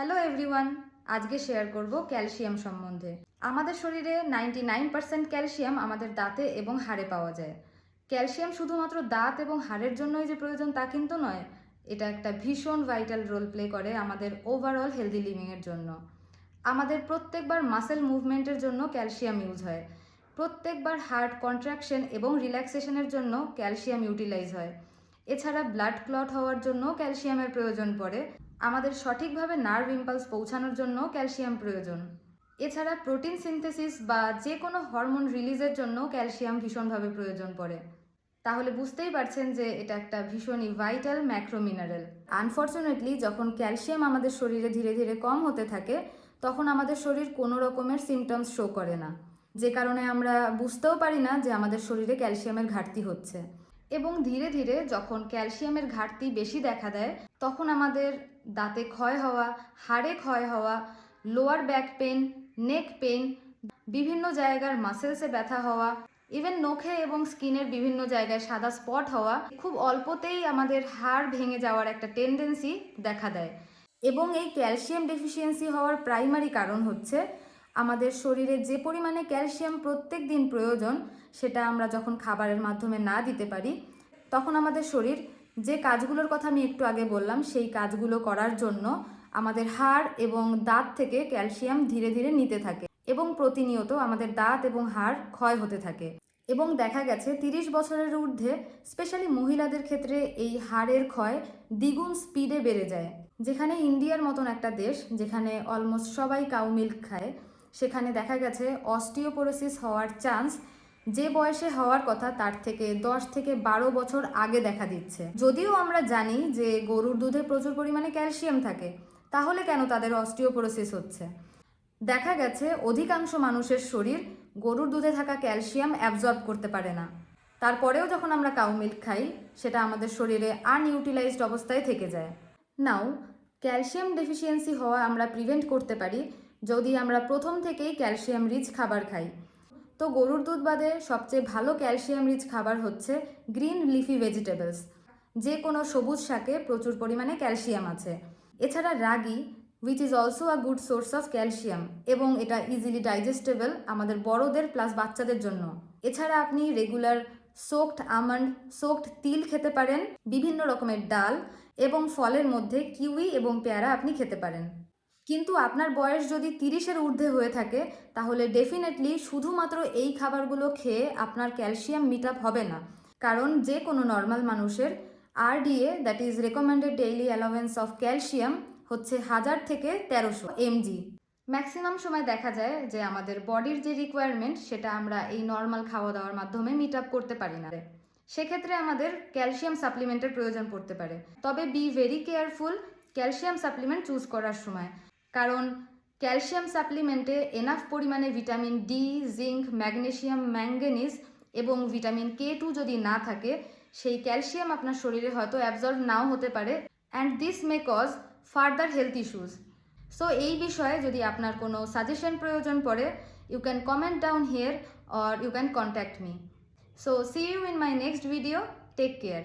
Hello everyone আজকে share করব calcium সম্বন্ধে। আমাদের শরীরে নাইনটি নাইন পার্সেন্ট ক্যালসিয়াম আমাদের দাঁতে এবং হাড়ে পাওয়া যায়। ক্যালসিয়াম শুধুমাত্র দাঁত এবং হাড়ের জন্যই যে প্রয়োজন তা কিন্তু নয়, এটা একটা ভীষণ ভাইটাল রোল প্লে করে আমাদের ওভারঅল হেলদি লিভিংয়ের জন্য। আমাদের প্রত্যেকবার মাসেল মুভমেন্টের জন্য ক্যালসিয়াম ইউজ হয়। প্রত্যেকবার হার্ট কন্ট্রাকশন এবং রিল্যাক্সেশনের জন্য ক্যালসিয়াম ইউটিলাইজ হয়। এছাড়া ব্লাড ক্লট হওয়ার জন্য ক্যালসিয়ামের প্রয়োজন পড়ে। আমাদের সঠিকভাবে নার্ভ ইম্পালস পৌঁছানোর জন্য ক্যালসিয়াম প্রয়োজন। এছাড়া প্রোটিন সিনথেসিস বা যে কোনো হরমোন রিলিজের জন্য ক্যালসিয়াম ভীষণভাবে প্রয়োজন পড়ে। তাহলে বুঝতেই পারছেন যে এটা একটা ভীষণই ভাইটাল ম্যাক্রো মিনারেল আনফর্চুনেটলি যখন ক্যালসিয়াম আমাদের শরীরে ধীরে ধীরে কম হতে থাকে, তখন আমাদের শরীর কোনো রকমের সিমটমস শো করে না। যে কারণে আমরা বুঝতেও পারি না যে আমাদের শরীরে ক্যালসিয়ামের ঘাটতি হচ্ছে। এবং ধীরে ধীরে যখন ক্যালসিয়ামের ঘাটতি বেশি দেখা দেয়, তখন আমাদের দাঁতে ক্ষয় হওয়া, হাড়ে ক্ষয় হওয়া lower back pain neck pain বিভিন্ন জায়গার মাসেলসে ব্যথা হওয়া ইভেন নখে এবং স্কিনের বিভিন্ন জায়গায় সাদা স্পট হওয়া, খুব অল্পতেই আমাদের হাড় ভেঙে যাওয়ার একটা টেন্ডেন্সি দেখা দেয়। এবং এই ক্যালসিয়াম ডেফিসিয়েন্সি হওয়ার প্রাইমারি কারণ হচ্ছে আমাদের শরীরে যে পরিমাণে ক্যালসিয়াম প্রত্যেক দিন প্রয়োজন, সেটা আমরা যখন খাবারের মাধ্যমে না দিতে পারি, তখন আমাদের শরীর, যে কাজগুলোর কথা আমি একটু আগে বললাম, সেই কাজগুলো করার জন্য আমাদের হাড় এবং দাঁত থেকে ক্যালসিয়াম ধীরে ধীরে নিতে থাকে এবং প্রতিনিয়ত আমাদের দাঁত এবং হাড় ক্ষয় হতে থাকে। এবং দেখা গেছে, তিরিশ বছরের ঊর্ধ্বে, স্পেশালি মহিলাদের ক্ষেত্রে এই হাড়ের ক্ষয় দ্বিগুণ স্পিডে বেড়ে যায়। যেখানে ইন্ডিয়ার মতন একটা দেশ, যেখানে অলমোস্ট সবাই কাউ মিল্ক খায় সেখানে দেখা গেছে অস্টিওপোরোসিস হওয়ার চান্স। যে বয়সে হওয়ার কথা তার থেকে দশ থেকে বারো বছর আগে দেখা দিচ্ছে। যদিও আমরা জানি যে গরুর দুধে প্রচুর পরিমাণে ক্যালসিয়াম থাকে, তাহলে কেন তাদের অস্টিওপোরোসিস হচ্ছে? দেখা গেছে অধিকাংশ মানুষের শরীর গরুর দুধে থাকা ক্যালসিয়াম অ্যাবজর্ব করতে পারে না। তারপরেও যখন আমরা কাউ মিল্ক খাই, সেটা আমাদের শরীরে আনইউটিলাইজড অবস্থায় থেকে যায়। নাও, ক্যালসিয়াম ডেফিসিয়েন্সি হওয়া আমরা প্রিভেন্ট করতে পারি যদি আমরা প্রথম থেকেই ক্যালসিয়াম রিচ খাবার খাই। তো গরুর দুধ বাদে সবচেয়ে ভালো ক্যালসিয়াম রিচ খাবার হচ্ছে গ্রিন লিফি ভেজিটেবলস। যে কোনো সবুজ শাকে প্রচুর পরিমাণে ক্যালসিয়াম আছে। এছাড়া ragi which is also a good source of calcium এবং এটা ইজিলি ডাইজেস্টেবল আমাদের বড়দের প্লাস বাচ্চাদের জন্য। এছাড়া আপনি রেগুলার সোকড আমন্ড সোকড তিল খেতে পারেন, বিভিন্ন রকমের ডাল এবং ফলের মধ্যে কিউই এবং পেয়ারা আপনি খেতে পারেন। কিন্তু আপনার বয়স যদি তিরিশের ঊর্ধ্বে হয়ে থাকে, তাহলে ডেফিনেটলি শুধুমাত্র এই খাবারগুলো খেয়ে আপনার ক্যালসিয়াম মিট আপ হবে না। কারণ যে কোনো নর্মাল মানুষের RDA that is recommended daily allowance of calcium হচ্ছে হাজার থেকে তেরোশো এমজি ম্যাক্সিমাম সময় দেখা যায় যে আমাদের বডির যে রিকোয়ারমেন্ট সেটা আমরা এই নর্মাল খাওয়া দাওয়ার মাধ্যমে মিট আপ করতে পারি না। সেক্ষেত্রে আমাদের ক্যালসিয়াম সাপ্লিমেন্টের প্রয়োজন পড়তে পারে। তবে be very careful calcium supplement choose করার সময়। কারণ ক্যালসিয়াম সাপ্লিমেন্টে এনাফ পরিমাণে vitamin D zinc magnesium manganese এবং ভিটামিন কে টু যদি না থাকে, সেই ক্যালসিয়াম আপনার শরীরে হয়তো অ্যাবজর্ব নাও হতে পারে and this may cause further health issues so এই বিষয়ে যদি আপনার কোনো সাজেশন প্রয়োজন পড়ে you can comment down here or you can contact me so see you in my next video take care